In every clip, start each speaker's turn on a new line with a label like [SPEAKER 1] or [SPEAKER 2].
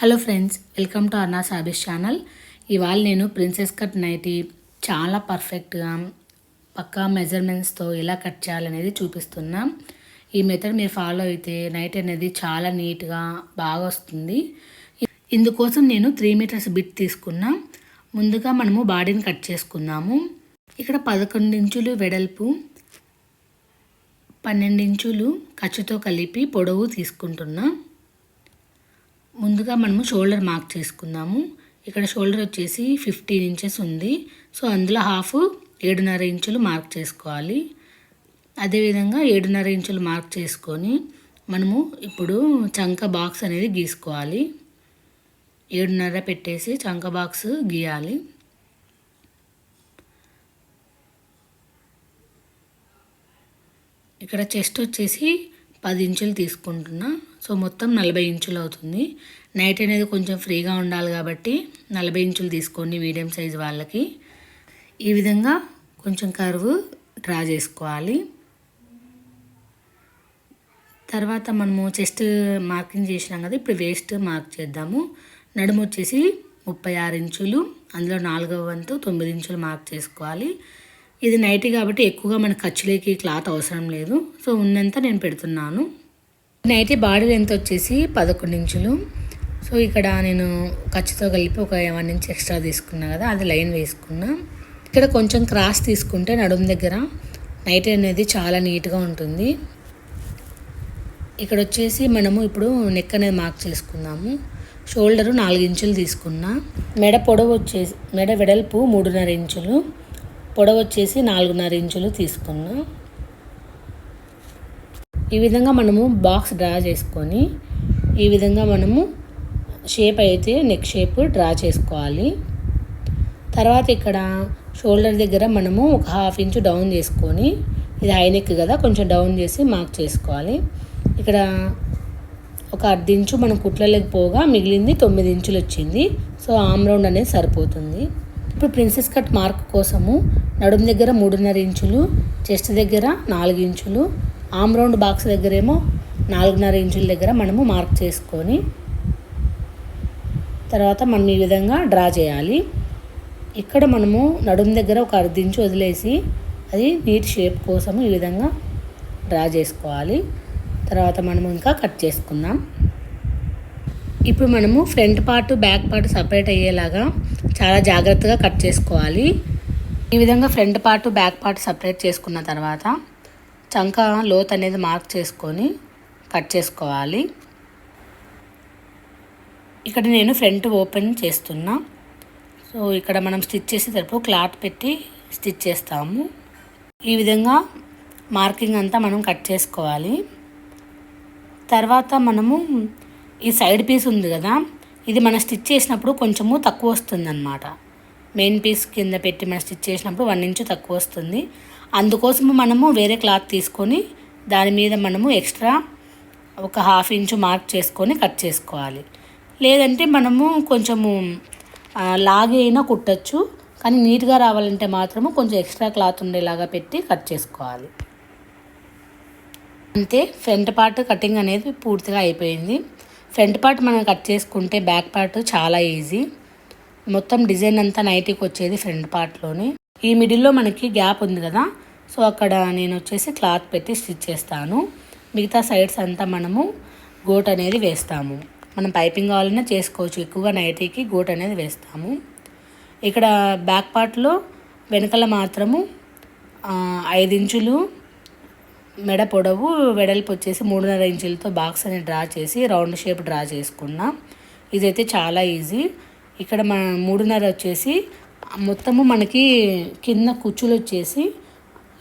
[SPEAKER 1] Hello friends welcome to అన్నా సాబిస్ channel. ఇవాళ నేను ప్రిన్సెస్ కట్ నైటీ చాలా పర్ఫెక్ట్గా పక్కా మెజర్మెంట్స్తో ఎలా కట్ చేయాలనేది చూపిస్తున్నా. ఈ మెథడ్ మీరు ఫాలో అయితే నైట్ అనేది చాలా నీట్గా బాగా వస్తుంది. ఇందుకోసం నేను త్రీ మీటర్స్ బిట్ తీసుకున్నా. ముందుగా మనము బాడీని కట్ చేసుకున్నాము ఇక్కడ పదకొండు ఇంచులు వెడల్పు పన్నెండు ఇంచులు ఖర్చుతో కలిపి పొడవు తీసుకుంటున్నాను ముందుగా మనము షోల్డర్ మార్క్ చేసుకుందాము. ఇక్కడ షోల్డర్ వచ్చేసి ఫిఫ్టీన్ ఇంచెస్ ఉంది. సో అందులో హాఫ్ ఏడున్నర ఇంచులు మార్క్ చేసుకోవాలి. అదేవిధంగా ఏడున్నర ఇంచులు మార్క్ చేసుకొని మనము ఇప్పుడు చంక బాక్స్ అనేది గీసుకోవాలి. ఏడున్నర పెట్టేసి చంక బాక్స్ గీయాలి. ఇక్కడ చెస్ట్ వచ్చేసి పది ఇంచులు తీసుకుంటున్నా. సో మొత్తం నలభై ఇంచులు అవుతుంది. నైట్ అనేది కొంచెం ఫ్రీగా ఉండాలి కాబట్టి నలభై ఇంచులు తీసుకోండి మీడియం సైజ్ వాళ్ళకి. ఈ విధంగా కొంచెం కరువు డ్రా చేసుకోవాలి. తర్వాత మనము చెస్ట్ మార్కింగ్ చేసినాం కదా ఇప్పుడు వేస్ట్ మార్క్ చేద్దాము. నడుము వచ్చేసి ముప్పై ఆరు ఇంచులు అందులో నాలుగవ వంతు తొమ్మిది ఇంచులు మార్క్ చేసుకోవాలి. ఇది నైటీ కాబట్టి ఎక్కువగా మన ఖర్చులకి క్లాత్ అవసరం లేదు. సో ఉన్నంత నేను పెడుతున్నాను. నైటీ బాడీ లెంత్ వచ్చేసి పదకొండు ఇంచులు. సో ఇక్కడ నేను ఖర్చుతో కలిపి ఒక వన్ ఇంచ్ ఎక్స్ట్రా తీసుకున్నా కదా అది లైన్ వేసుకున్నా. ఇక్కడ కొంచెం క్రాస్ తీసుకుంటే నడుము దగ్గర నైట్ అనేది చాలా నీట్గా ఉంటుంది. ఇక్కడ వచ్చేసి మనము ఇప్పుడు నెక్ అనేది మార్క్ చేసుకుందాము. షోల్డరు నాలుగు ఇంచులు తీసుకున్నా. మెడ పొడవు వచ్చేసి మెడ వెడల్పు మూడున్నర ఇంచులు. పొడవచ్చేసి నాలుగున్నర ఇంచులు తీసుకున్నాం. ఈ విధంగా మనము బాక్స్ డ్రా చేసుకొని ఈ విధంగా మనము షేప్ అయితే నెక్ షేప్ డ్రా చేసుకోవాలి. తర్వాత ఇక్కడ షోల్డర్ దగ్గర మనము ఒక హాఫ్ ఇంచు డౌన్ చేసుకొని ఇది హై నెక్ కదా కొంచెం డౌన్ చేసి మార్క్ చేసుకోవాలి. ఇక్కడ ఒక అర్ధ ఇంచు మనం కుట్లలోకి పోగా మిగిలింది తొమ్మిది ఇంచులు వచ్చింది సో ఆమ్ రౌండ్ అనేది సరిపోతుంది. ఇప్పుడు ప్రిన్సెస్ కట్ మార్క్ కోసము నడుము దగ్గర మూడున్నర ఇంచులు చెస్ట్ దగ్గర నాలుగు ఇంచులు ఆమ్ రౌండ్ బాక్స్ దగ్గరేమో నాలుగున్నర ఇంచుల దగ్గర మనము మార్క్ చేసుకొని తర్వాత మనం ఈ విధంగా డ్రా చేయాలి. ఇక్కడ మనము నడుము దగ్గర ఒక అర్ధ ఇంచు వదిలేసి అది నీట్ షేప్ కోసం ఈ విధంగా డ్రా చేసుకోవాలి. తర్వాత మనము ఇంకా కట్ చేసుకుందాం. ఇప్పుడు మనము front part back part separate అయ్యేలాగా చాలా జాగ్రత్తగా కట్ చేసుకోవాలి. ఈ విధంగా front part back part separate చేసుకున్న తర్వాత చంక లోత్ అనేది మార్క్ చేసుకొని కట్ చేసుకోవాలి. ఇక్కడ నేను ఫ్రంట్ ఓపెన్ చేస్తున్నా. సో ఇక్కడ మనం స్టిచ్ చేసేటప్పుడు క్లాత్ పెట్టి స్టిచ్ చేస్తాము. ఈ విధంగా మార్కింగ్ అంతా మనం కట్ చేసుకోవాలి. తర్వాత మనము ఈ సైడ్ పీస్ ఉంది కదా ఇది మనం స్టిచ్ చేసినప్పుడు కొంచెము తక్కువ వస్తుందన్నమాట. మెయిన్ పీస్ కింద పెట్టి మనం స్టిచ్ చేసినప్పుడు వన్ ఇంచు తక్కువ వస్తుంది. అందుకోసము మనము వేరే క్లాత్ తీసుకొని దాని మీద మనము ఎక్స్ట్రా ఒక హాఫ్ ఇంచు మార్క్ చేసుకొని కట్ చేసుకోవాలి. లేదంటే మనము కొంచెము లాగ్ అయినా కుట్టచ్చు. కానీ నీట్గా రావాలంటే మాత్రము కొంచెం ఎక్స్ట్రా క్లాత్ ఉండేలాగా పెట్టి కట్ చేసుకోవాలి. అంతే ఫ్రంట్ పార్ట్ కటింగ్ అనేది పూర్తిగా అయిపోయింది. ఫ్రంట్ పార్ట్ మనం కట్ చేసుకుంటే బ్యాక్ పార్ట్ చాలా ఈజీ. మొత్తం డిజైన్ అంతా నైటీకి వచ్చేది ఫ్రంట్ పార్ట్లోనే. ఈ మిడిల్లో మనకి గ్యాప్ ఉంది కదా సో అక్కడ నేను వచ్చేసి క్లాత్ పెట్టి స్టిచ్ చేస్తాను. మిగతా సైడ్స్ అంతా మనము గోట్ అనేది వేస్తాము. మనం పైపింగ్ కావాలన్నా చేసుకోవచ్చు ఎక్కువగా నైటీకి గోట్ అనేది వేస్తాము. ఇక్కడ బ్యాక్ పార్ట్లో వెనకల మాత్రము ఐదు ఇంచులు మెడ పొడవు వెడల్పు వచ్చేసి మూడున్నర ఇంచులతో బాక్స్ అని డ్రా చేసి రౌండ్ షేప్ డ్రా చేసుకున్నాం. ఇదైతే చాలా ఈజీ. ఇక్కడ మన మూడున్నర వచ్చేసి మొత్తము మనకి కింద కుచ్చులు వచ్చేసి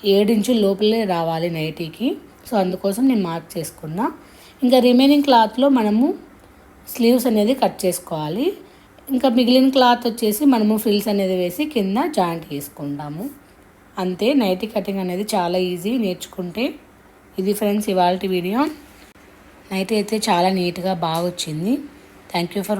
[SPEAKER 1] ఏడించుల లోపలే రావాలి నైటీకి. సో అందుకోసం నేను మార్క్ చేసుకున్నా. ఇంకా రిమైనింగ్ క్లాత్లో మనము స్లీవ్స్ అనేది కట్ చేసుకోవాలి. ఇంకా మిగిలిన క్లాత్ వచ్చేసి మనము ఫిల్స్ అనేది వేసి కింద జాయింట్ చేసుకుంటాము. అంతే నైటీ కటింగ్ అనేది చాలా ఈజీ నేర్చుకుంటే. ఇది ఫ్రెండ్స్ ఇవాళ వీడియో. నైట్ అయితే చాలా నీట్గా బాగా వచ్చింది థ్యాంక్ యూ ఫర్